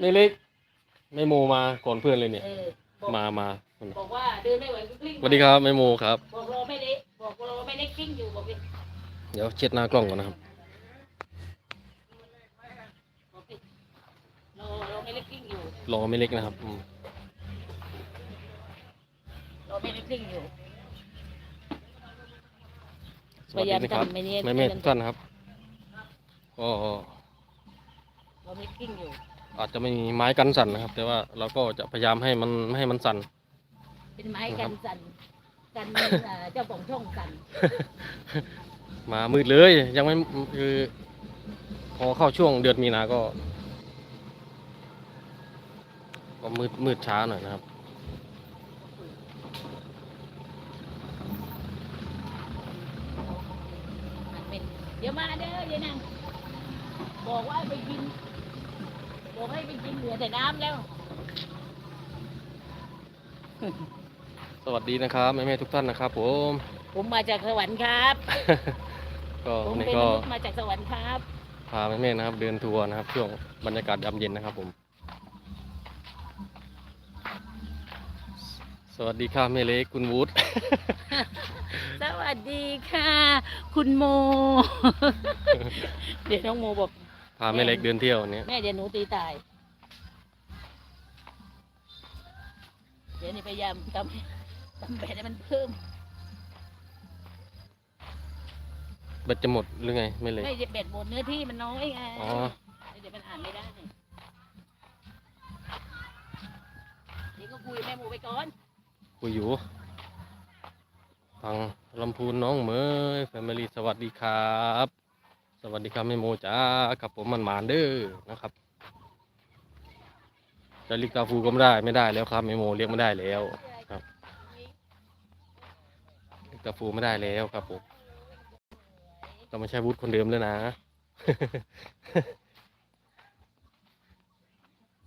ไม่เล็ก ไม่โมมาก่อนเพื่อนเลยเนี่ย เออบอกมามาบอกว่าเดินไม่ไหวก็กลิ้งสวัสดีครับไม่โมครับ บอกรอไม่ได้บอกรอไม่ได้กลิ้งอยู่บอกดิเดี๋ยวเช็ดหน้ากล้องก่อนนะครับ บอกดิรอรอไม่ได้กลิ้งอยู่รอไม่เล็กนะครับอืมรอไม่ได้กลิ้งอยู่สวัสดีนะครับพยายามทำไม่เนี่ยแม่แม่ทุกท่านนะครับก็ รอไม่ได้กลิ้งอยู่ อาจจะไม่มีไม้กันสั่นนะครับ แต่ว่าเราก็จะพยายามให้มันไม่ให้มันสั่น เป็นไม้กันสั่นกันเอ่อเจ้าของช่องสั่นมามืดเลย ยังไม่คือ พอเข้าช่วงเดือนมีนาก็ ก็มืดมืดช้าหน่อยนะครับ มันเป็นเดี๋ยวมาเด้อเดี๋ยวนั่งบอกว่าไปกิน บอกให้ไปกินเหลือแต่น้ำแล้ว สวัสดีนะครับแม่แม่ทุกท่านนะครับผม ผมมาจากสวรรค์ครับ ก็ผมวันนี้เป็นก็มนุษย์มาจากสวรรค์ครับ พาแม่แม่นะครับ เดินทัวร์นะครับ ช่วงบรรยากาศยามเย็นนะครับผม สวัสดีค่ะแม่เล็กคุณวูด สวัสดีค่ะ คุณโม เดี๋ยวน้องโมบอก พาแม่เล็กเดินเที่ยววันนี้แม่เดี๋ยวหนูตีตาย เดี๋ยวนี่พยายามทำทำแบตให้มันเพิ่ม แบตจะหมดหรือไงแม่เล็กไม่แบตหมดเนื้อที่มันน้อยไงอ๋อเดี๋ยวมันอ่านไม่ได้เดี๋ยวก็คุยกับแม่หมูไปก่อนคุยอยู่ทางลำพูนน้องเหมยแฟมิลี่สวัสดีครับ สวัสดีครับแม่โมจ้าครับผมมันหมานเด้อนะครับจะเรียกตาฟูก็ไม่ได้ไม่ได้แล้วครับแม่โมเรียกไม่ได้แล้วครับเรียกตาฟูไม่ได้แล้วครับผมเราไม่ใช่วุฒิคนเดิมแล้วนะ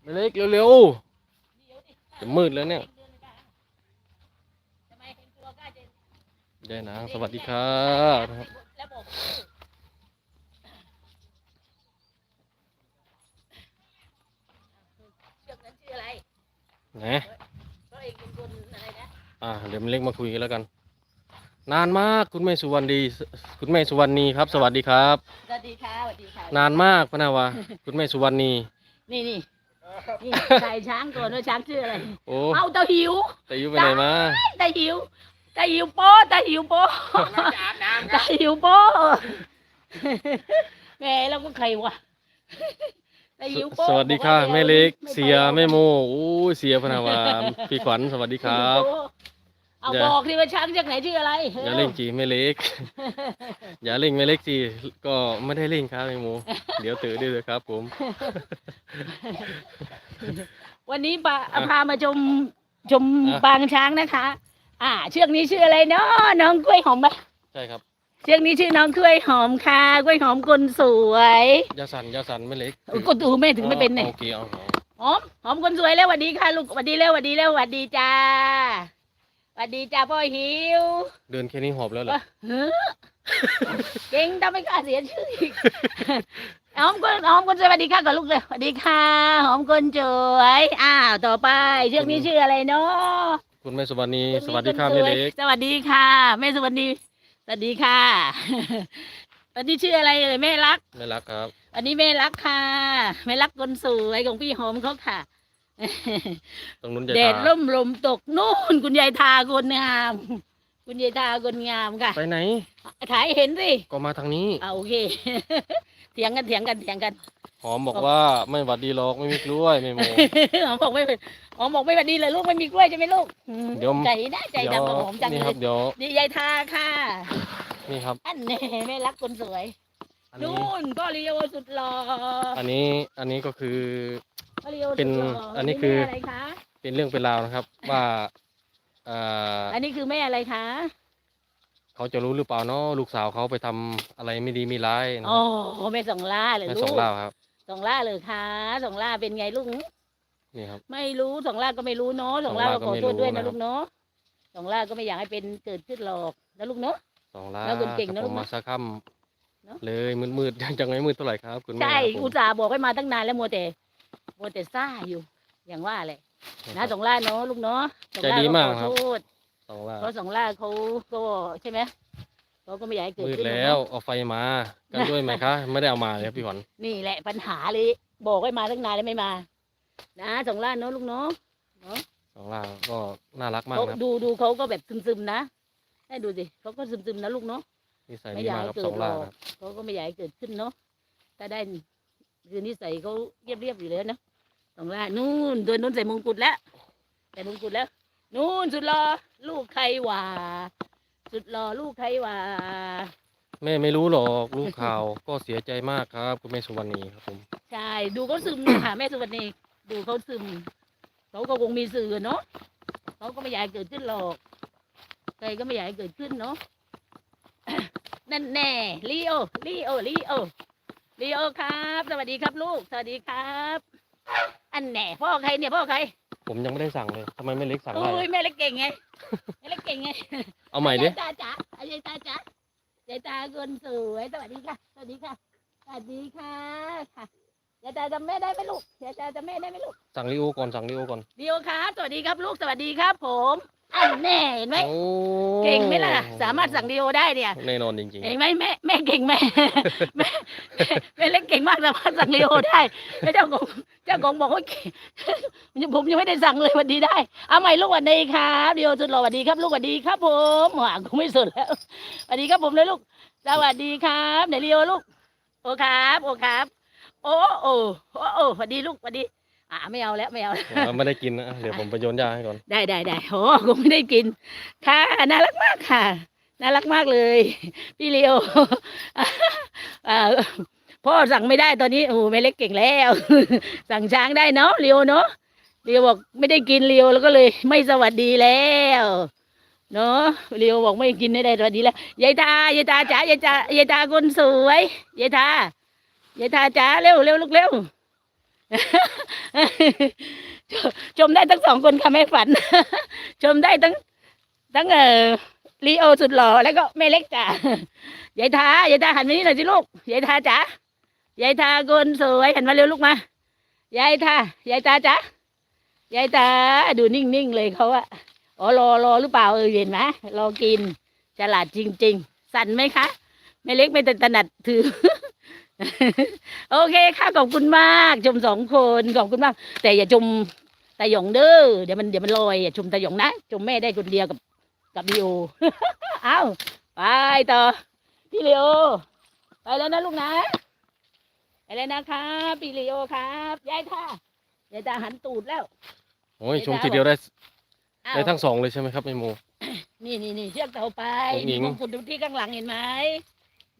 ไม่เล็กเร็วๆจะมืดแล้วเนี่ยไมเป็นตัวกล้าจะยายนางสวัสดีครับนะครับ แล้วบอกเชือกนั้นชื่ออะไร นะเพราะเองเป็นคนอะไรนะอ่าเดี๋ยวมันเล็กมาคุยกันแล้วกัน นานมากคุณแม่สุวรรณดี คุณแม่สุวรรณีครับ สวัสดีครับ สวัสดีค่ะสวัสดีค่ะนานมากพะนาวาคุณแม่สุวรรณีนี่นี่นี่ใส่ช้างก่อนว่าช้างชื่ออะไรโอ้เอาตาหิวแต่อยุไปไหนมาตาหิวตาหิวโป้ตาหิวโป้ตาหิวโป้แหมเราก็ใครวะตาหิวโป้ สวัสดีค่ะบอกาแม่เล็กไม่ไปเสียแม่โมโอ้ยเสียพะนาวาพี่ขวัญสวัสดีครับ เอาอย่าบอกที่ว่าช้างจากไหนชื่ออะไรอย่าเล่นจีแม่เล็ก อย่าเล่นแม่เล็กจีก็ไม่ได้เล่นครับแม่โมเดี๋ยวตื่นด้วยเลยครับ ผม วันนี้ปาอะพามาชมชมอะปางช้างนะคะ อ่า เชือกนี้ชื่ออะไรเนาะน้องกล้วยหอมปะใช่ครับ เชือกนี้ชื่อน้องกล้วยหอมค่ะกล้วยหอมคนสวยอยาสันอยาสันแม่เล็กกดตูแม่ถึงไม่เป็นเนี่ยโอเคเอาเอาหอมหอมคนสวยแล้วหวัดดีค่ะลูกหวัดดีแล้วหวัดดีแล้วหวัดดีจ้าหวัดดีจ้าพ่อหิวเดินแค่นี้หอบแล้วเหรอเฮ้อเก่งทำไม่กล้าเสียชื่ออีกหอมคนหอมคนสวยหวัดดีค่ะก่อนลูกเลยหวัดดีค่ะหอมคนสวยอ้าวต่อไปเชือกนี้ชื่ออะไรเนาะคุณแม่สุวรรณีคนสนี้วัสดีครับนแม่วยเล็ก สวัสดีค่ะแม่สวัสดี สวัสดีค่ะ วันนี้ชื่ออะไรเอ่ยแม่รัก ไม่รักครับ อันนี้แม่รักค่ะ แม่รักคนสวยของพี่หอมเขาค่ะ ตรงนู้นจะแดดทาร่มลมตกนู่นคุณยายทาคนงาม คุณยายทาคนงามค่ะไปไหนถ่ายให้เห็นสิก็มาทางนี้อ่าโอเค เถียงกันเถียงกันเถียงกันหอมบอกว่าไม่หวัดดีหรอกไม่มีกล้วยไม่โมหอมบอกไม่เป็นหอมบอกไม่แบบนี้เลยลูกไม่มีกล้วยใช่ไหมลูกอืมเดี๋ยวใจนะใจเดี๋ยวดำกับหอมจังนี่เลครัยบเดี๋ยวนี่ยายทาค่ะ นี่ครับ อันนี้แม่รักคนสวยอันนี้นู่นก็เรียวสุดหล่ออันนี้อันนี้ก็คือก็เรียวเป็นสุดหล่อันนี้คือแม่อะไรคะเป็นเรื่องเป็นราวนะครับ ว่าอ่าอันนี้คือแม่อะไรคะ เขาจะรู้หรือเปล่าเนาะลูกสาวเขาไปทำอะไรไม่ดีไม่ร้ายนะคโอ้รับแม่สองล่าเลยแม่ลูส่งกเล่าครับ สองล่าเลยค่ะสองล่าเป็นไงลูก นี่ครับ ไม่รู้สองล่าก็ไม่รู้เนาะสองล่าสองก็ล่าขก็อไม่โทษด้วยรู้นะนะครับลูกเนาะสองล่าก็ไม่อยากให้เป็นเกิดขึ้นหรอกนะลูกเนาะ สองล้าแล้วคนเก่งกับนะผลูมกนะมาสักค่เนอะเลยมืดๆยังไม่มืดเท่าไหร่ครับ คุณแม่ใช่ครับผมอุตส่าห์บอกให้มาตั้งนานแล้วมัวแต่มัวแต่ซ่าอยู่ อย่างว่าแหละนะสองล่าเนาะลูกเนาะสองใจล่ดีมากขอครับโทษส องล่าเพราะสองล่าเขาก็ใช่ไหมเขาก็ไม่อยากให้เกิดมืดขึ้นหรอกแล้วเนอะเอาไฟมากันด้วยไหมคะ ไม่ได้เอามาเลยครับพี่ขวัญนี่แหละปัญหาเลย บอกให้มาตั้งนานแล้วไม่มา นะสองล่าเนาะลูกเนาะสองล่าก็น่ารักมากเขานะครับดูดูเขาก็แบบซึมๆนะให้ดูสิเขาก็ซึมๆนะลูกเนาะ นิสัยไม่ดีอยากมากให้ครับเกิสดองหรล่าอกครับเขาก็ไม่อยากให้เกิดขึ้นเนาะถ้าได้คือนิสัยเขาเรียบๆอยู่แล้วนะสองล่านู่นตัวนู้นใส่มงกุฎแล้วใส่มงกุฎแล้ว นู่นสุดรอลูกใครหว่า สุดรอลูกใครหว่า แม่ไม่รู้หรอกรู้ข่าว ก็เสียใจมากครับ คุณแม่สุวรรณีครับผมใช่ ดูเขาซึมนะคะแม่สุวรรณีดูเขาซึมเขาก็คงมีสื่อเนาะเขาก็ไม่อยากให้เกิดขึ้นหรอกใครก็ไม่อยากให้เกิดขึ้นเนาะ นั่นแน่ลีโอลีโอลีโอลีโอครับ สวัสดีครับลูก สวัสดีครับ อันแน่พ่อใครเนี่ยพ่อใคร ผมยังไม่ได้สั่งเลยทำไมไม่เล็กสั่งได้โอ้ยแม่เล็กเก่งไงแม่เล็กเก่งไงเอาใหม่ดิยายตาจ๋ายายตาจ๋ายายตาคนสวยสวัสดีค่ะสวัสดีค่ะสวัสดีค่ะค่ะยายตาจำแม่ได้ไหมลูกยายตาจำแม่ได้ไหมลูกสั่งลิโอก่อนสั่งลิโอก่อน ดีโอครับสวัสดีครับลูกสวัสดีครับ ผม อันแน่เห็นไหมโอ้เก่งไหมล่ะ สามารถสั่งดีโอได้เนี่ย แน่นอนจริงเห็นไหมแม่แม่เก่งแม่แม่แม่แม่เล็กเก่งมากสามารถสั่งดีโอได้แล้วเจ้าของเจ้าของบอกว่าเก่งผมยังไม่ได้สั่งเลยสวันดีได้ เอาใหม่ลูกสวันดีครับดีโอสุดหล่อสวัสดีครับ ลูกสวัสดีครับ ผมหวานกูไม่สุดแล้วสวัสดีครับผมเลยลูกสวัสดีครับไหนดีโอลูกโอครับ โอครับ โอ้โอ้โอ้โอ้สวัสดีลูกสวัสดี อ่าไม่เอาแล้วไม่เอาแล้วๆผมไม่ได้กินนะเดี๋ยวผมไปโยนยาให้ก่อน ได้ได้ได้โอ้คงไม่ได้กิน ค่ะน่ารักมากค่ะ น่ารักมากเลย พี่เลียวอ่าพ่อสั่งไม่ได้ตอนนี้โอ้แม่เล็กเก่งแล้ว สั่งช้างได้เนาะเลียวเนาะเลียวบอกไม่ได้กินเลียวแล้วก็เลย ไม่สวัสดีแล้วเนาะเลียวบอกไม่กินไม่ได้สวัสดีแล้วยายตายายตาจ๋ายายตายายตาคนสวยยายตายายตาจ๋าเร็วเร็วลูกเร็ว ชมได้ทั้งสองคนค่ะแม่ฝัน ชมได้ทั้งทั้งเอ่อลีโอสุดหล่อแล้วก็แม่เล็กจ๋ายายทายายทาหันมานี่หน่อยสิลูกยายทาจ๋ายายทาคนสวยหันมาเร็วลูกมายายทายายตาจ๋ายายตาดูนิ่งๆเลยเขาอะอ๋อรอรอหรือเปล่าเออเห็นไหมรอกินฉลาดจริง ๆ สั่นไหมคะแม่เล็กไม่ถนัดถือ โอเคค่ะขอบคุณมากชมสองคนขอบคุณมาก แต่อย่าชมตาหยงเด้อเดี๋ยวมันเดี๋ยวมันลอยอย่าชมตาหยงนะชมแม่ได้คนเดียวกับกับลีโอเอาไปต่อพี่ลีโอไปแล้วนะลูกนะไปแล้วนะครับพี่ลีโอครับยายท่ายายตาหันตูดแล้วโอ้ยเดี๋ยวชมทีเดียวได้อ้าวได้ทั้งสองเลยใช่ไหมครับแม่โมนี่นี่นี่เชือกเต่าไปอุ๋งอิ๋มีงมงกุฎที่ข้างหลังเห็นไหม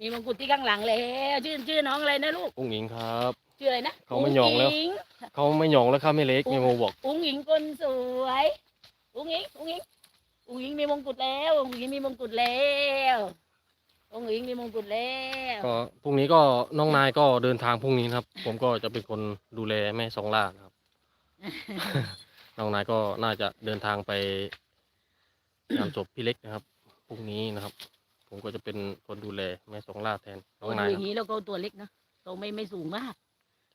มีมงกุฎที่ข้างหลังแล้วชื่อชื่อน้องอะไรนะลูกอุ้งอิงครับ ชื่ออะไรนะเขาไม่ยองแล้วงเขาไม่หยองแล้วครับแม่เล็กอุ๊แม่ยโมบอกอุ้งอิงคนสวยอุ้งอิงอุ้งอิงอุ้งอิงมีมงกุฎแล้วอุ้งอิงมีมงกุฎแล้วอุ้งอิงมีมงกุฎแล้วก็พรุ่งนี้ก็น้องนายก็เดินทางพรุ่งนี้นะครับ ผมก็จะเป็นคนดูแลแม่สองล่านะครับ น้องนายก็น่าจะเดินทางไปงานศพพี่เล็กนะครับพรุ่งนี้นะครับ ผมก็จะเป็นคนดูแลแม่สองล่าแทนน้องดูนายอครัย่าบงนี้แล้วก็ตัวเล็กนะตัวไม่ไม่สูงมาก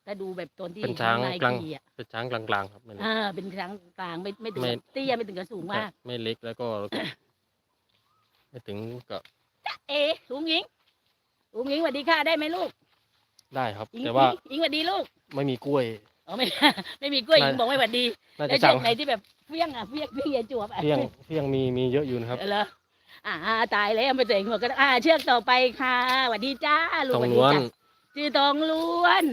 ถ้าดูแบบตอนที่เป็นช้างนายกลางขี่อะเป็นช้างกลางๆครับไม่เล็กอ่าเป็นช้างกลางไม่ไม่ถึงไม่กับเตี้ยไม่ถึงกับสูงมาก ไม่เล็กแล้วก็ ไม่ถึงกับเอะอุ้งอิงอุ้งอิงสวัสดีค่ะได้ไหมลูก ได้ครับอิงแต่ว่าอิงสวัสดีลูก ไม่มีกล้วยอ๋อไม่ไม่มีกล้วยอิงน่าบอกไม่สวัสดีน่าแล้จะวสั่งไหนที่แบบเฟี้ยงอะเฟี้ยงเฟี้ยงอย่าจวบอะเพียงเพียงมีมีเยอะอยู่นะครับเออเหรออ่าตายแล้วไม่เจ๋งหมดก็อ่า เชือกต่อไปค่ะสวัสดีจ้าลูกทองสวัสล้ดีวนจ้าชื่อทองล้วน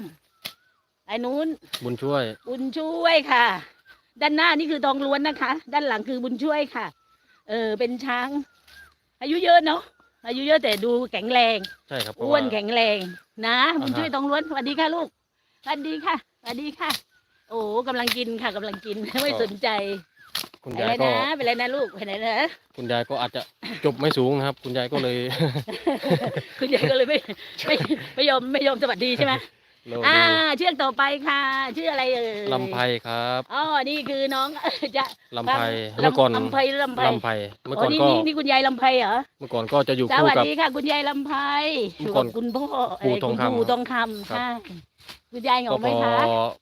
ไอ้นู้น บุญช่วย บุญช่วยค่ะ ด้านหน้านี่คือทองล้วนนะคะ ด้านหลังคือบุญช่วยค่ะ เออเป็นช้าง อายุเยอะเนาะอายุเยอะแต่ดูแข็งแรงใช่ครับเพราะอ้วนว่าแข็งแรงนะบุญอ่าฮะช่วยทองล้วนสวัสดีค่ะลูกสวัสดีค่ะสวัสดีค่ะ โอ้กำลังกินค่ะกำลังกินไม่สนใจ คุณไปยาเลยยก็ นะไปเลยนะลูกไปไหนนะคุณยายก็อาจจะจบไม่สูงนะครับ คุณยายก็เลยคุณยายก็เลยไม่ไม่ไม่ยอมไม่ยอมสวัสดีใช่ไหมโลอ่าดูเชือกต่อไปค่ะ ชื่ออะไรเอ่ยลำไพครับอ๋อนี่คือน้องจะ ลำไพลำเมื่อก่อนลำไพลำไพลำไพเมื่ออ๋ก่ออนนี่ก็นี่นี่คุณยายลำไพเหรอ เมื่อก่อนก็จะอยู่สคู่วัสกับ ดีค่ะ คุณยายลำไพเมื่อก่อนกับคุณพ่อปู่เยทองคุณคำปู่ทองคำครับ ใช่คุณยายเหก็งาไหมพอคะ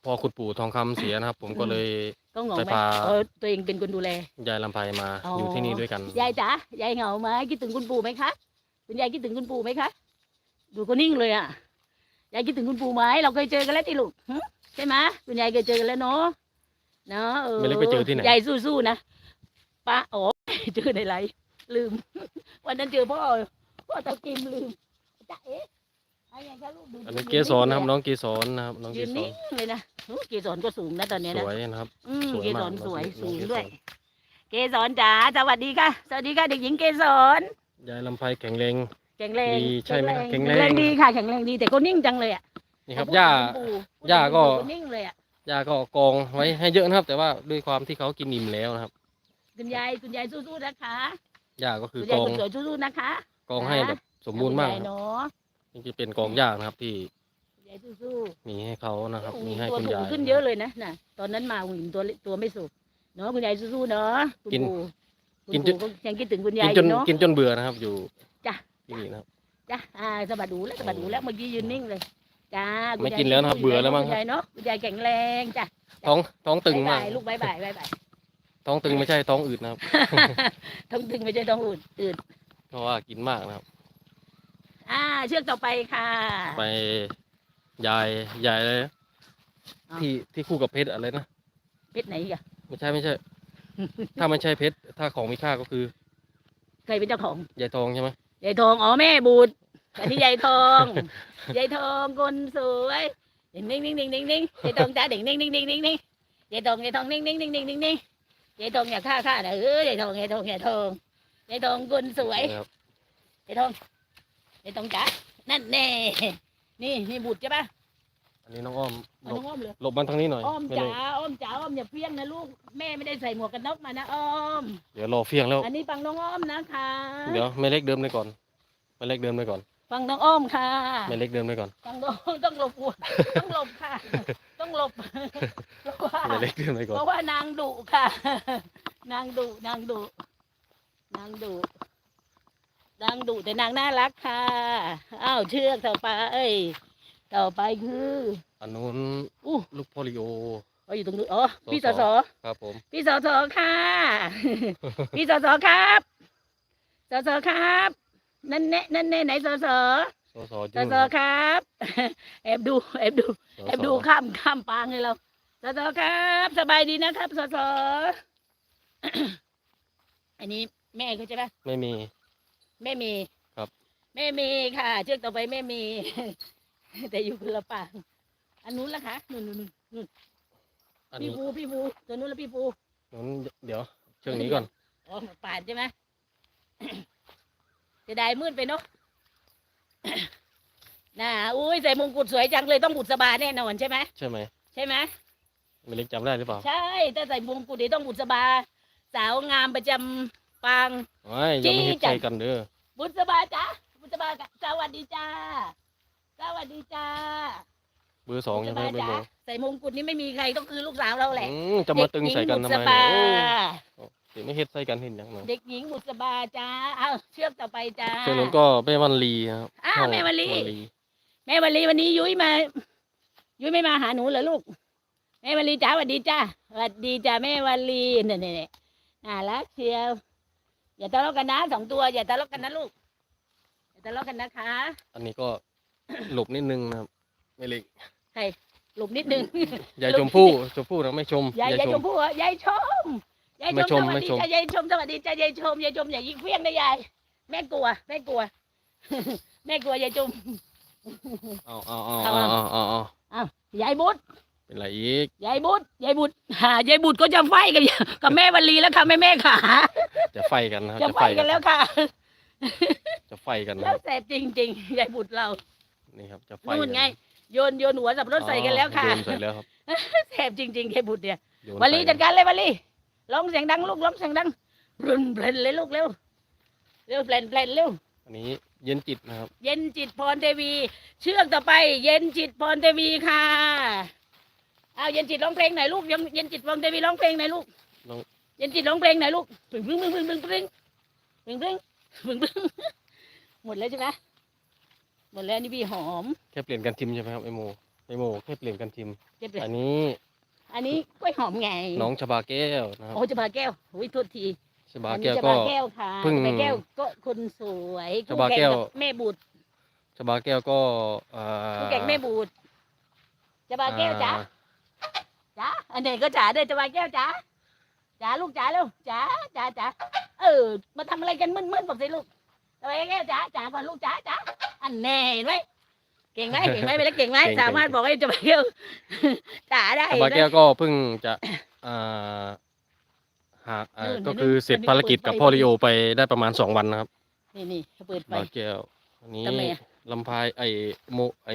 พอคุณปู่ทองคำเสียนะครับ ผมก็เลย ก็เหงาไปไหมพา เออตัวเองเป็นคนดูแล ยายลำไพมาอ๋อออ ยู่ที่นี่ด้วยกัน ยายจ๋ายายเหงาไหมคิดถึงคุณปู่ไหมคะคุณยายคิดถึงคุณปู่ไหมคะดูก็นิ่งเลยอะยายคิดถึงคุณปู่ไหมเราเคยเจอกันแล้วที่ลูกหึใช่ไหมคุณยายเคยเจอกันแล้วเนาะเนาะเออไม่รู้ไปเจอที่ไหน ยายสู้ๆนะป้าอ๋อเจอในไลฟ์ลืม วันนั้นเจอพ่อพ่อตะกิมลืมจ๊ะเอ๊ะ อะไรอย่างคะลูกดูอันนี้ยืเกสรนะครับงน้องเกสรนะครับน้องเกยืนสนิ่รงเลยนะโอ้เกสรก็สูงนะตอนเนี้ยสนะวยนะครับ อืมสวยเกสมากรสวยน้องสูงเกสร ด้วย เกสรจ๋าสวัสดีค่ะ สวัสดีค่ะเด็กหญิงเกสรยายลำไพแข็งแรง แข็งแรงดีใช่ไหมครับแข็งแข็งแรแรงงดีค่ะแข็งแรงดีแต่ก็นิ่งจังเลยอะนี่ครับพูดย่าถึงปู่พูดย่าก็ถึงปู่นิ่งเลยอะย่าก็กองไว้ให้เยอะนะครับ แต่ว่าด้วยความที่เขากินอิ่มแล้วนะครับคุณยายคุณยายสู้ๆนะคะย่าก็คือคุณกยายองคนสวยสู้ๆนะคะ กองให้แบบสมบูรณ์มากคุณยายครับ เนาะ นี่จะเป็นกองหญ้านะครับที่คุณยายสู้มีให้เขานะครับ ๆมีให้ตัวคุณสูงยายขึ้นเยอะเลยนะน่ะ ตอนนั้นมาหุ่นตัวเล็กตัวไม่สูงเนาะคุณยายสู้ๆเนาะคุณกินปู่กินคุณจน ปู่ก็ยังคิดถึงคุณกิยานยอจนยู่เนาะ กินจนเบื่อนะครับ อยู่จ้ะ ที่นี่นะครับ จ้ะอ่าสะบัดหูแล้วสะบัดหูแล้วเมื่อกี้ยืนนิ่งเลยจ้าคุณไม่ยายกินแล้วนะครับสู้ๆเบื่อแล้วมั้ง คุณยายเนาะคุณยายแข็งแรงจ้ะท้องท้องตึงบ๊ายมากบายลูกบายบายบายบายท้องตึงไม่ใช่ท้องอืดนะครับท้องตึงไม่ใช่ท้องอืดอืดเพราะว่ากินมากนะครับ อ่า เชือกต่อไปค่ะ ไปยายยายอะไรนะอ้าวที่ที่คู่กับเพชรอะไรนะเพชรไหนอีกอะไม่ใช่ไม่ใช่ ถ้าไม่ใช่เพชรถ้าของมีค่าก็คือใครเป็นเจ้าของยายทองใช่ไหมยายทองอ๋อแม่บุตรอันนี้ยายทองยายทองคนสวยเด่งนิ่งนิ่งนิ่งนิ่งนิ่งยายทองจ้าเด่งนิ่งนิ่งนิ่งนิ่งนิ่งยายทองยายทองนิ่งนิ่งนิ่งนิ่งนิ่งนิ่งยายทองอย่าฆ่าฆ่านะเออยายทองยายทองยายทองยายทองคนสวยนะครับยายทอง ยายทองจ้านั่นแน่นี่นี่บุตรใช่ปะอันนี้น้องอ้อมเอาหลน้อบงอ้อมเลยหลบมันทางนี้หน่อยอ้อมไม่จ๋าเลยอ้อมจ๋าอ้อมอย่าเพี้ยงนะลูกแม่ไม่ได้ใส่หมวกกันน็อกมานะอ้อม เดี๋ยวรอเฟียงแล้ว อันนี้ฟังน้องอ้อมนะคะเดี๋ยวไม่เล็กเดิมเลยก่อนไม่เล็กเดิมเลยก่อนฟังน้องอ้อมค่ะไม่เล็กเดิมเลยก่อนฟังน้องต้องหลบหัวต้องหลบค่ะ ต้องหลบเพราะว่าไม่เล็กเดิมเลยก่อเพนราะว่านางดุค่ะ นางดุนางดุนางดุ นางดุแต่นางน่ารักค่ะ อ้าวเชือกต่อไปเอ้ยต่อไปคืออันนู้นอู้ลูกโพลิโอ เอาอยู่ตรงนู้นอ๋อพี่สสสสครับผม พี่สสค่ะ พี่สสครับสสครับ นั่นแน่นั่นแน่ไหนสสสสสจุ้นสครับแอบดูแอบดูสสแอบดูข้ามข้ามปางเลยเราสสครับ สบายดีนะครับสสอันนี้แม่เขาใช่ไหมไม่มี แม่มีครับ แม่มีค่ะ เชือกต่อไปแม่มี แต่อยู่คนละปางอันนู้นละคะนู่นนู่นนู่นอันพี่นี้ภูพี่ภูตัวนู้นละพี่ภูนู้นเดี๋ยวเชือกนี้ก่อน อ๋อป่านใช่ไหม จะได้มืดไปเนาะ น่าอุ้ยใส่มงกุฎสวยจังเลยต้องบุษบาแน่นอนใช่ไหมใช่ไหมใช่ไหม ไม่เล็กจำได้หรือเปล่าใช่ถ้าใส่มงกุฎนี่ต้องบุษบา สาวงามประจำปาง ไม่ยังไม่เห็นจี้จัใจดกันเด้อ บุษบาจ้าบุษบาจ้ะสวัสดีจ้า สวัสดีจ้าเบอร์สองบุยัษงบาไม่เบอร์จ้าสองใส่มงกุฎนี่ไม่มีใครก็คือลูกสาวเราแหละอืมจะมาตึงใส่กันทำไมเด็กหญิงบุษบาเนี่ยโอ้เดี๋ยวไม่เฮ็ดใส่กันเห็นยังไงเด็กหญิงบุษบาจ้าเอาเชือกต่อไปจ้าเชือกนู้นก็แม่วันลีครับอ้าวห้องแม่วันลีวันลีแม่วันลีวันนี้ยุ้ยมา ยุ้ยไม่มาหาหนูเหรอลูกแม่วันลีจ้าสวัสดีจ้าสวัสดีจ้าแม่วันลีเนี่ยเนี่ยเนี่ยน่ารักเชียว อย่าทะเลาะกันนะสองตัว อย่าทะเลาะกันนะลูก อย่าทะเลาะกันนะคะอันนี้ก็ หลบนิดนึงนะครับไม่เล็กหลบนิดนึง ยายชมพู่ชมพู่นะไม่ชม ยายยายชมพู่เหรอยายชมยายไม่ชชมมสวัสไม่ดีชม จ้ายายชมสวัสดีจ้ายายชมยายชมอย่ายิงเพี้ยงนะยายแม่กลัวแม่กลัว แม่กลัวยายชม เอาเอาเอาเอาเอาเอาเอาเอายายบุตร เป็นไรอีก ยายบุตรยายบุตรหายายบุตรก็จะไฟกันกับแม่วันลีแล้วค่ะแม่แม่ขาจะไฟกันนะครับจะไฟกันแล้วค่ะ จะไฟกันนะแล้ควรับแสบจริงๆยายบุตรเรานี่ครับ จะไฟนู่นไงกัโยนโยนหัวสับปะรถใส่กันแล้วค่ะโยนใส่แล้วครับแสบจริงๆยายบุตรเนี่ยโยนวันลีใส่จัดการเลยวันลีร้องเสียงดังลูกร้องเสียงดังรุนเพลนเลยลูกเร็วเร็วเพลนเพลนเร็ว อันนี้เย็นจิตนะครับ เย็นจิตพรเทวี เชือกต่อไป เย็นจิตพรเทวีค่ะ เอาเย็นจิตร้องเพลงหน่อยลูกยังเย็นจิตพรเทวีร้องเพลงหน่อยลูกร้องเย็นจิตร้องเพลงหน่อยลูกปึ้งปึ้งปึ้งปึ้งปึ้งปึ้งปึ้งปึ้งปึ้งปึ้งหมดแล้วใช่ไหมหมดแล้วนี่พี่หอมแค่เปลี่ยนกันชิมใช่ไหมครับไอโมไอโมแค่เปลี่ยนกันชิมเจ็บเลยอันนี้อันนี้กล้วยหอมไงน้องชบาแก้วนะครับโอ้จะบาแก้วโอ้ยโทษทีชบาอันนี้แก้วจะก็บาแก้วค่ะเพิ่งจะบาแก้วก็คนสวยจะบาแก้วคู่ข่งบแม่บุตรชบาแก้วก็เอ่อคู่แข่งแม่บุตรจะบาแก้วจ้าอ่จ๋า อันไหนก็จ๋าเด้อจะมาแก้วจ๋าจ๋าลูกจ๋าเร็วจ๋าจ๋าจ๋าเออ มาทำอะไรกันมึนๆบอกสิลูกจะมาแก้วจ๋าจ๋าก่อนลูกจ๋าจ๋าอันแน่เห็นไหมเก่งไหมเก่งไหมไปแล้วเก่งไหมสามารถบอกให้จะมาแก้วจ๋าได้ชบาแก้วก็เพิ่งจะอ่าหาเอ่อก็คือเสร็จภารกิจกับพ่อริโอไปได้ประมาณสองวันนะครับ นี่นี่เปิดไฟบาแก้วอันนี้ทำไมอะลำพายไอโมไอ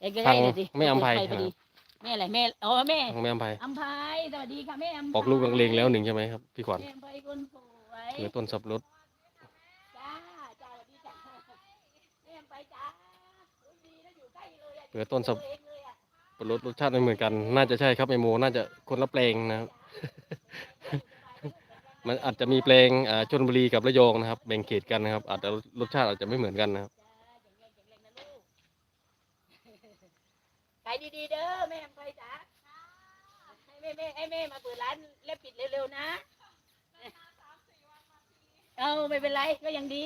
ไอ้ใกล้ๆหน่อยสิทางแม่อำไพเปิดฟพอดี แม่อะไรแม่อ๋อแม่ของแม่อำไพอำไพสวัสดีค่ะแม่อำไพออกลูกเลงๆแล้วหนึ่งใช่ไหมครับพี่ขวัญแม่อำไพคนสวยเหลือต้นสับปะรดจ้าจ้าสวัสดีจ้าแม่อำไพจ้าอุ๊ยดีนะอยู่ใกล้เลยอะเหลือต้นสับตัวเองเลยอะปะรดรสชาติไม่เหมือนกัน น่าจะใช่ครับไอโมน่าจะคนละแปลงนะครับ มันอาจจะมีแปลงอ่าชนบุรีกับระยองนะครับแบ่งเขตกันนะครับ อาจจะรสชาติอาจจะไม่เหมือนกันนะครับ จ้าแข็งแรงแข็งแรงนะลูกขายดีๆเด้อแม่อำไพจ้าให้ แม่แม่ให้แม่มาเปิดร้านแล้วปิดเร็วๆนะเอาไม่เป็นไรก็ยังดี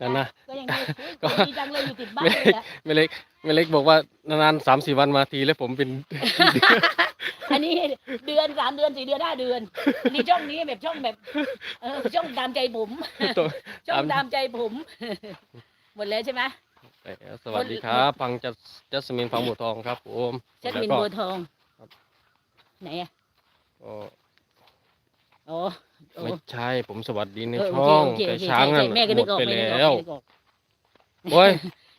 นั่นนะก็ยังดีก็อุ๊ยดีจังเลยอยู่ติดบ้านเลยอะแม่เล็กแม่เล็กบอกว่านานๆสามสี่วันมาทีแล้วผมเป็น อันนี้เดือนสามเดือนสี่เดือนห้าเดือนอันนี้ช่องนี้แบบช่องแบบเออช่องตามใจผมตัวช่องตามใจผม หมดแล้วใช่ไหมสวัสดีครับ พังจัสจัสมินพังบัวทองครับผมชัดมินแล้วบัก็วทองครับ ไหนอะก็อ๋อโอ้ไม่ใช่ผมสวัสดีในเออโอช่เคองโอเคแต่โอเคช้างใช่นั่นใช่แม่ก็หมนึดกออกไปแม่นึกออกแล้วแม่นึกออกโอ้ย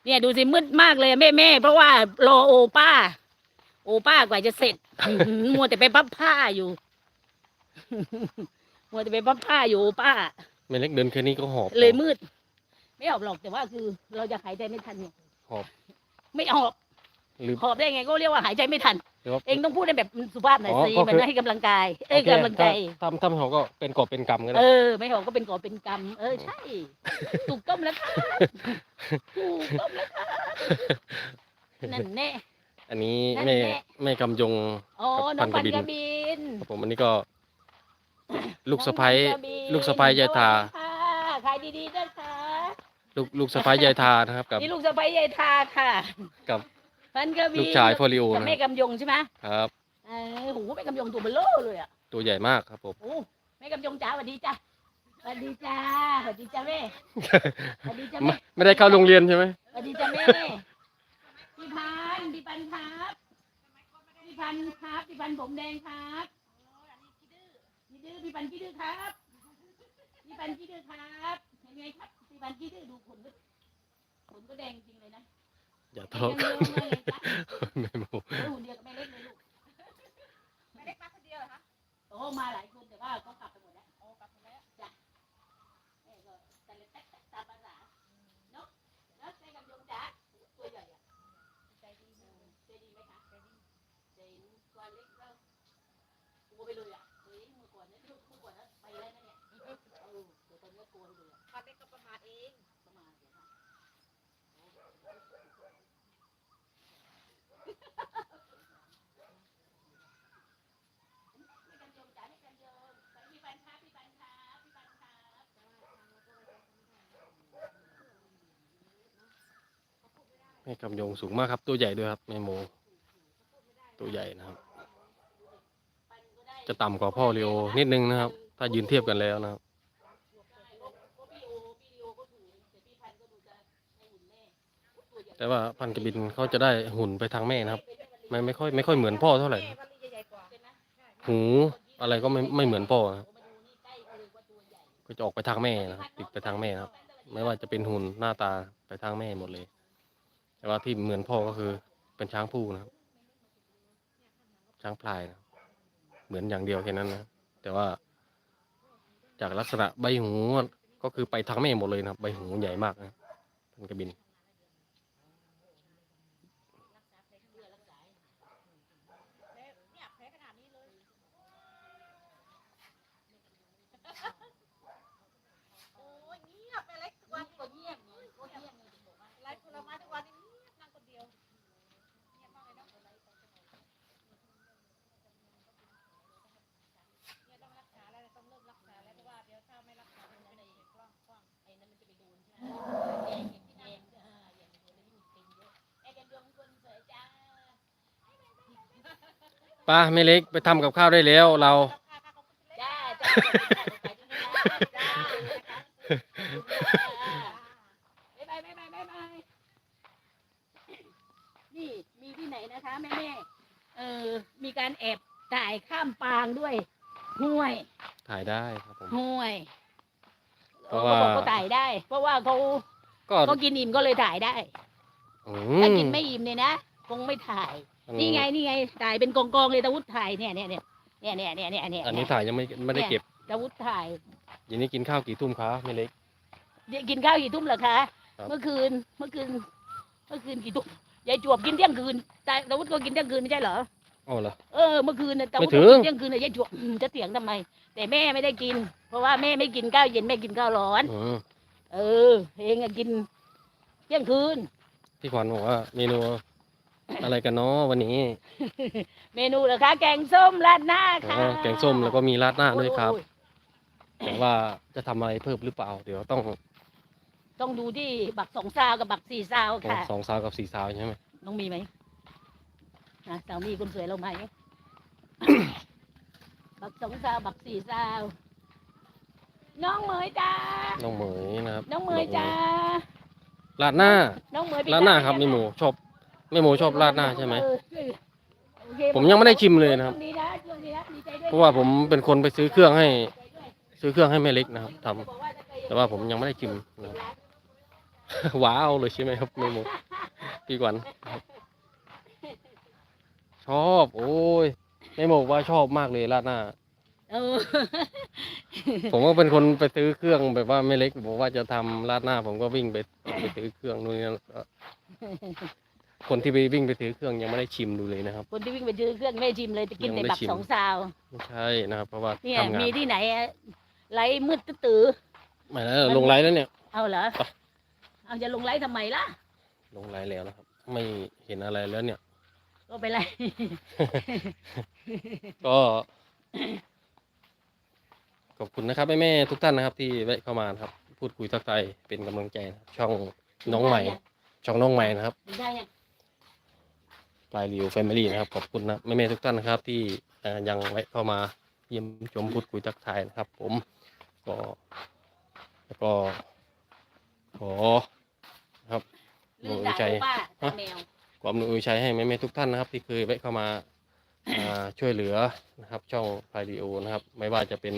เนี่ยดูสิมืดมากเลยแม่แม่เพราะว่ารอโอป้า โอป้ากว่าจะเสร็จอื้อหือมัวแต่ไปพับผ้าอยู่ มัวแต่ไปพับผ้าอยู่โอป้า แม่เล็กเดินแค่นี้ก็หอบ เลยมืด ไม่ออกหรอกแต่ว่าคือ เราจะหายใจไม่ทันเนี่ยหอบ ไม่ออก หรือ หอบได้ไงก็เรียกว่าหายใจไม่ทัน หรือว่า เองต้องพูดในแบบสุภาพหน่อยอ๋อสิก็คือ มันให้กำลังกายเอ้ยโอเคกำลังใจ ถ้าถ้าถ้าไม่หอบก็เป็นกอบเป็นกรรมก็เอได้อไม่หอบก็เป็นก่อเป็นกรรม เออ ใช่ถูกต้มแล้วครับถูกต้มแล้วครับนั่นแน่ อันนี้นั่นแม่แหละแม่กำยง อ๋อน้องพัปันนกกระระบิบินครับผมอันนี้ก็ ลูกน้องสะพ้ายปันกระบินลูกสะพ้ายยายทา สวัสดีค่ะขายดีๆด้วยค่ะลูกลูกสะพ้ายยายทานะครับ กับนี่ลูกสะใภ้ยายทาค่ะ กับ พันกระบินลูกชายพ่อริโอกับนะแม่กำยงใช่ไหมครับ เออโหแม่กำยงตัวเบลโล่เลยอะตัวใหญ่มากครับผมโอ้แม่กำยงจ้าสวัสดีจ้าสวัสดีจ้าสวัสดีจ้าแม่สวัสดีจ้าไม่แม่ไม่ได้เข้าโรงเรียนใช่ไหมสวัสดีจ้าแม่พี่พันธุ์พี่พันธุ์ครับพี่พันธุ์ครับพี่พันธุ์ผมแดงครับพี่ดื้อพี่พันธุ์ขี้ดื้อครับพี่พันธุ์ขี้ดื้อครับเห็นไงครับพี่พันธุ์ขี้ดื้อดูขนก็ขนก็แดงจริงเลยนะ อย่าทะเลาะกันแม่ยังเลี้ยงมาเลยจ้ะแม่โมเออหุ่นเดียวกับแม่เล็กเลยลูกแม่เล็กมาคนเดียวเหรอคะโอ้มาหลายคนแต่ว่าเขากลับไปหมดแล้วโอ้กลับหมดแล้วจ้ะแม่ก็แต่ละแต๊กแต๊กตามภาษาเนาะเนาะแม่กำยงจ๋าตัวใหญ่อะใจดีเออใจดีไหมคะใจดีใจดีกว่าเล็กก็กลัวไปเลยอะเฮ้ยเมื่อก่อนเนี่ยลูกเมื่อก่อนนะไปแล้วนะเนี่ยเออเดี๋ยวตอนนี้กลัวไปเลยอะ ตอนเด็กก็ประมาทเอง ประมาณเดี๋ยวนะแม่กำยงจ๋าแม่กำยงพี่ปันครับพี่ปันครับพี่ปันครับ แม่กำยงสูงมากครับ ตัวใหญ่ด้วยครับแม่โม ตัวใหญ่นะครับ จะต่ำกว่าพ่อเรียวนิดนึงนะครับ ถ้ายืนเทียบกันแล้วนะครับแต่ว่าพันกระบินเขาจะได้หุ่นไปทางแม่นะครับ ไม่ไม่ค่อยไม่ค่อยเหมือนพ่อเท่าไหร่ หูอะไรก็ไม่ไม่เหมือนพ่อนะก็จะออกไปทางแม่นะครับติดไปทางแม่นะครับ ไม่ว่าจะเป็นหุ่นหน้าตาไปทางแม่หมดเลย แต่ว่าที่เหมือนพ่อก็คือเป็นช้างผู้นะครับ ช้างพลายนะเหมือนอย่างเดียวแค่นั้นนะแต่ว่า จากลักษณะใบหูก็คือไปทางแม่หมดเลยนะครับ ใบหูใหญ่มากนะพันกระบิน โอ้ยเงียบไปเล็กทุกวันก็เงียบเลยก็เงียบเลยไลฟ์ผลไม้ทุกวันนี่เงียบนั่งคนเดียวเงียบมากเลยเนาะเนี่ยต้องรักษาแล้วต้องเริ่มรักษาแล้วเพราะว่าเดี๋ยวถ้าไม่รักษามันจะเป็นกล้องกล้องไอ้นั่นมันจะไปโดนใช่ไหมแยงอย่างที่แยงเอออย่างเดียวเลยยิ่งเป็นเยอะไอ้กันดวงคนสวยจ้า ป้าแม่เล็กไปทำกับข้าวได้แล้วเราจ้าจ้าจ้าบ๊ายบายบ๊ายบายบ๊ายบายนี่มีที่ไหนนะคะแม่แม่เออมีการแอบถ่ายข้ามปางด้วยห้วยถ่ายได้ครับผมห้วยเพราะว่า เขาบอกเขาถ่ายได้ เพราะว่าเขาก็เขากินอิ่มก็เลยถ่ายได้ อืถ้ากินไม่อิ่มเนี่ยนะ คงไม่ถ่าย นนี่ไงนี่ไงถ่ายเป็นกองๆเลยตะวุฒถ่ายเนี่ยเนี่ยเนี่ยเนี่ยเนี่ยเนี่ยเนี่ยเนี่ยอันนี้ถ่ายยังไม่ไม่ได้เก็บตะวุฒถ่ายยินนี้กินข้าวกี่ทุ่มคะแม่เล็ก เดี๋ยวกินข้าวกี่ทุ่มเหรอคะ ครับ เมื่อคืนเมื่อคืน เมื่อคืนกี่ทุ่มยายจวบกินเที่ยงคืนแต่ตะวุฒก็กินเที่ยงคืนไม่ใช่เหรอ อ๋อเหรอ เออเมื่อคืนน่ะตะวุฒไม่ถึงก็กินเที่ยงคืนน่ะยายจวบอืมจะเถียงทำไม แต่แม่ไม่ได้กิน เพราะว่าแม่ไม่กินข้าวเย็นแม่กินข้าวร้อน อืมเออ เองอะกินเที่ยงคืน พี่ขวัญบอกว่าเมนู อะไรกันเนาะวันนี้เมนูเหรอคะ แกงส้มราดหน้าอ๋ค่ะอแกงส้มแล้วก็มีราดหน้าด้วยครับโอ้ยแต่ว่าจะทำอะไรเพิ่มหรือเปล่า เดี๋ยวต้องต้องดูที่บักสองซาวกับบักสี่ซาวค่ะสองสาวกับสี่สาวใช่ไหมน้องมีไหมนะสามีคนสวยเราไหม บักสองซาวบักสี่ซาวน้องเหมยจ้าน้องเหมยนะครับน้องเหมยจ้าราดหน้าน้องเหมยไปราดหน้าครับจ้แม่หมูชอบ แม่หมูชอบราดหน้าใช่ไหมเออโอเคผมยังไม่ได้ชิมเลยนะครับดีนะดีนะดีใจด้วยเพราะว่าผมเป็นคนไปซื้อเครื่องให้ ซื้อเครื่องให้แม่เล็กนะครับทำแต่ว่าผมยังไม่ได้ชิมนะครับว้าวเลยใช่ไหมครับแม่หมูพี่ขวัญครับชอบโอ้ยแม่หมูบอกว่าชอบมากเลยราดหน้า เออผมก็เป็นคนไปซื้อเครื่องแบบว่าไม่เล็กบอกว่าจะทำราดหน้า ผมก็วิ่งไปไปซื้อเครื่องนู่นนี่นั่นก็ คนที่ไปวิ่งไปซื้อเครื่องยังไม่ได้ชิมดูเลยนะครับ คนที่วิ่งไปซื้อเครื่องไม่ชิมเลยจะกินยังแต่ไม่ได้บักชิมสองซาวไม่ใช่นะครับ เพราะว่าเนี่ยทำงานมีที่ไหนอะไลฟ์มืดตื้อไม่แล้วลงไลน์แล้วเนี่ยๆเอาเหรอไปเอาจะลงไลฟ์ทำไมล่ะ ลงไลน์แล้วนะครับ ไม่เห็นอะไรแล้วเนี่ย ก็ไปไลฟ์ก็ขอบคุณนะครับแม่แม่ๆทุกท่านนะครับ ที่แวะเข้ามานะครับ พูดคุยทักทายเป็นกำลังใจนะครับช่องน้องใหม่ ช่องน้องใหม่นะครับได้ยังป ลายริวแฟมิลี่นะครับ ขอบคุณนะแม่แม่ๆทุกท่านนะครับ ที่เอ่อยังแวะเข้ามาเยี่ยมชมพูดคุยทักทายนะครับ ผมก็แล้วก็ขอนะครับลืมด่าใจป้าด่าแมวความอำนวยชัยให้แม่แม่ๆทุกท่านนะครับ ที่เคยแวะเข้ามาอ่าช่วยเหลือนะครับ ช่องพายดีโอนะครับ ไม่ว่าจะเป็น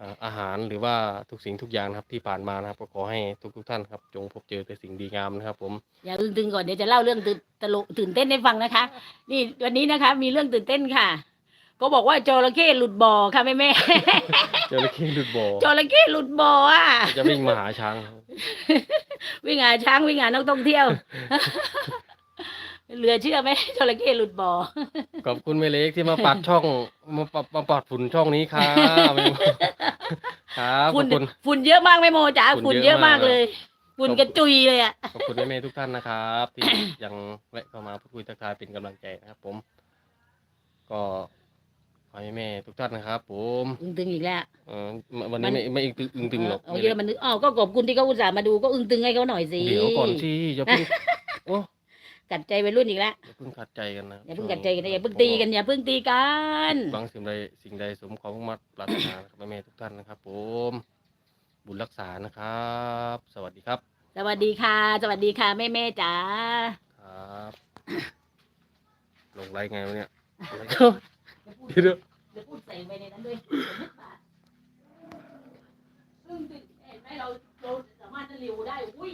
อ่าอาหารหรือว่าทุกสิ่งทุกอย่างนะครับที่ผ่านมานะครับก็ขอให้ทุกทุกๆท่านครับ จงพบเจอแต่สิ่งดีงามนะครับ ผมอย่าอึ้งตึงก่อนเดี๋ยวจะเล่าเรื่องตื่นตลกตื่นเต้นให้ฟังนะคะ นี่วันนี้นะคะ มีเรื่องตื่นเต้นค่ะ ก็บอกว่าจระเข้หลุดบ่อค่ะแม่แม่เจอระเข้หลุดบ่อจระเข้หลุดบ่ออะจะวิ่งมาหาช้าง วิ่งหาช้างวิ่งหานักท่องเที่ยว เหลือเชื่อไหมจระเข้หลุดบ่อ ขอบคุณแม่เล็กที่มาปัดช่องมาปัดมาปัดฝุ่นช่องนี้ครับแม่โมครับขฝุ่อนบคุณ ฝุ่นเยอะมากแม่โมจ๋าฝุ่ฝุ่นนเยเยอะมามอะากก เลยฝุ่นกระจุยเลยอะ ขอบคุณแม่ๆทุกท่านนะครับ ที่ยังแวะเข้ามาพูดคุยทักทายเป็นกำลังใจนะครับ ผม ก็ขอให้แม่ๆทุกท่านนะครับ ผมอึ้งตึงอีกแล้วเออวันนี้ไม่ไม่อีกตึงตึงหรอกเอาเยอะมันนึกอ๋อก็ขอบคุณที่เขาอุตส่าห์มาดูก็อึ้งตึงให้เขาหน่อยสิ เดี๋ยวก่อนที่อย่าเพิ่งโอ้ กัดใจวัยรุ่นอีกแล้วอย่าเพิ่งขัดใจกันนะอย่าเพิ่งกัดใจกันนะอย่าเพิ่งตีกันอย่าเพิ่งตีกันบางสิ่งใดสิ่งใดสมความมุ่งมั่นปรารถนานะครับแม่ๆทุกท่านนะครับ ผม บุญรักษานะครับ สวัสดีครับ สวัสดีค่ะ สวัสดีค่ะแม่แม่ๆจ๋าครับลงไลน์ไงวะเนี่ยเเดี๋ยวดี๋ยวพูดใส่ไปในนั้นด้วยซึ่งเห็นไหมเราเราสามารถจะเร็วได้อุ้ย